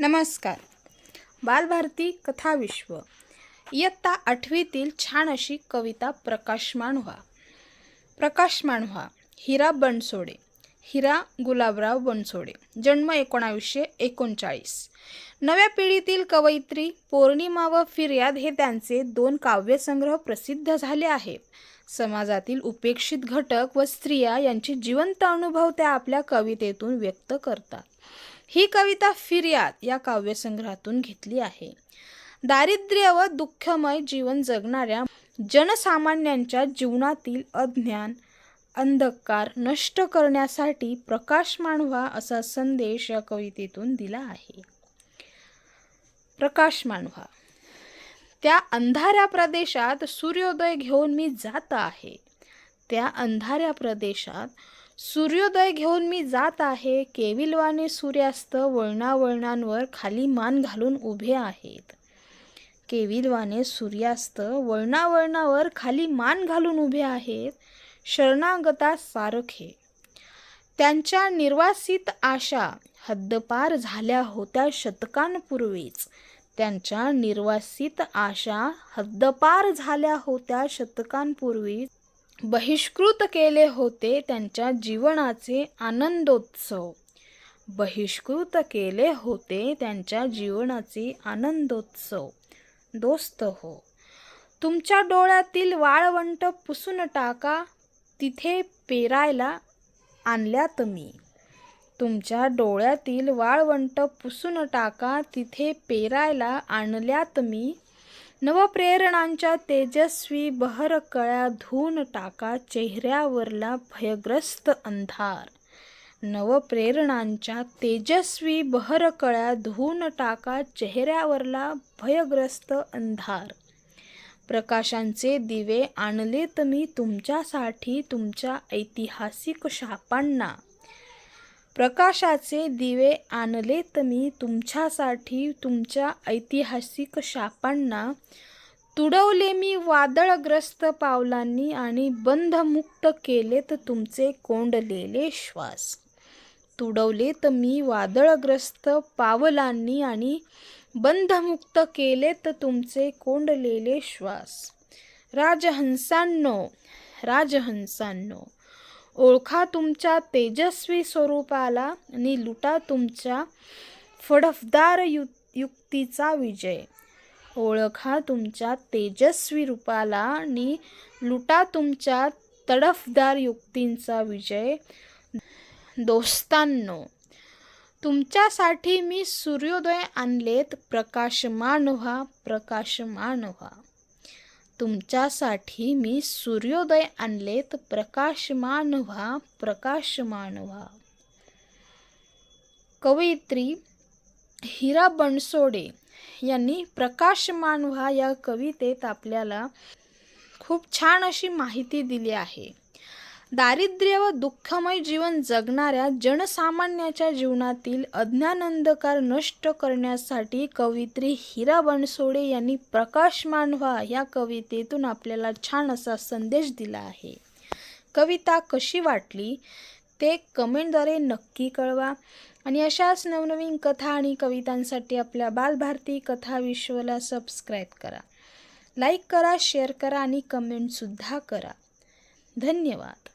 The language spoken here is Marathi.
नमस्कार. बालभारती कथाविश्व इयत्ता आठवीतील छान अशी कविता प्रकाशमान व्हा प्रकाशमान व्हा हिरा बनसोडे हिरा गुलाबराव बनसोडे जन्म एकोणावीसशे एकोणचाळीस. नव्या पिढीतील कवयित्री पौर्णिमा व फिर्याद हे त्यांचे दोन काव्यसंग्रह प्रसिद्ध झाले आहेत. समाजातील उपेक्षित घटक व स्त्रिया यांचे जिवंत अनुभव त्या आपल्या कवितेतून व्यक्त करतात. ही कविता फिर्याद या काव्यसंग्रहातून घेतली आहे. दारिद्र्य व दुःखमय जीवन जगणाऱ्या जनसामान्यांच्या जीवनातील अज्ञान अंधकार नष्ट करण्यासाठी प्रकाशमान व्हा असा संदेश या कवितेतून दिला आहे. प्रकाशमान व्हा. त्या अंधाऱ्या प्रदेशात सूर्योदय घेऊन मी जात आहे. त्या अंधाऱ्या प्रदेशात सूर्योदय घेऊन मी जात आहे. केविलवाने सूर्यास्त वळणावळणांवर खाली मान घालून उभे आहेत. केविलवाने सूर्यास्त वळणावळणावर खाली मान घालून उभे आहेत. शरणागता सारखे. त्यांच्या निर्वासित आशा हद्दपार झाल्या होत्या शतकांपूर्वीच. त्यांच्या निर्वासित आशा हद्दपार झाल्या होत्या शतकांपूर्वीच. बहिष्कृत केले होते त्यांच्या जीवनाचे आनंदोत्सव. बहिष्कृत केले होते त्यांच्या जीवनाचे आनंदोत्सव. दोस्त हो तुमच्या डोळ्यातील वाळवंट पुसून टाका तिथे पेरायला आणल्यात मी. तुमच्या डोळ्यातील वाळवंट पुसून टाका तिथे पेरायला आणल्यात मी. नवप्रेरणांच्या तेजस्वी बहरकळ्या धुवून टाका चेहऱ्यावरला भयग्रस्त अंधार. नवप्रेरणांच्या तेजस्वी बहरकळ्या धुवून टाका चेहऱ्यावरला भयग्रस्त अंधार. प्रकाशांचे दिवे आणलेत मी तुमच्यासाठी तुमच्या ऐतिहासिक शापांना. प्रकाशाचे दिवे आणलेत मी तुमच्यासाठी तुमच्या ऐतिहासिक शापांना तुडवले मी. वादळग्रस्त पावलांनी आणि बंधमुक्त केलेत तुमचे कोंडलेले श्वास. तुडवलेत मी वादळग्रस्त पावलांनी आणि बंधमुक्त केलेत तुमचे कोंडलेले श्वास. राजहंसांनो राजहंसांनो ओळखा तुमच्या तेजस्वी स्वरूपाला आणि लुटा तुमच्या फडफदार यु युक्तीचा विजय. ओळखा तुमच्या तेजस्वी रूपाला आणि लुटा तुमच्या तडफदार युक्तींचा विजय. दोस्तांनो तुमच्यासाठी मी सूर्योदय आणलेत. प्रकाशमान व्हा प्रकाशमान व्हा. तुमच्यासाठी मी सूर्योदय आणलेत प्रकाशमान व्हा प्रकाशमान व्हा. कवयित्री हिरा बनसोडे यांनी प्रकाशमान व्हा या कवितेत आपल्याला खूप छान अशी माहिती दिली आहे. दारिद्र्य व दुःखमय जीवन जगणाऱ्या जनसामान्याच्या जीवनातील अज्ञानंदकार नष्ट करण्यासाठी कवित्री हिरा बनसोडे यांनी प्रकाश मानवा या कवितेतून आपल्याला छान असा संदेश दिला आहे. कविता कशी वाटली? ते कमेंटद्वारे नक्की कळवा. आणि अशाच नवनवीन कथा आणि कवितांसाठी आपल्या बालभारती कथा विश्वला सबस्क्राईब करा. लाईक करा शेअर करा आणि कमेंटसुद्धा करा. धन्यवाद.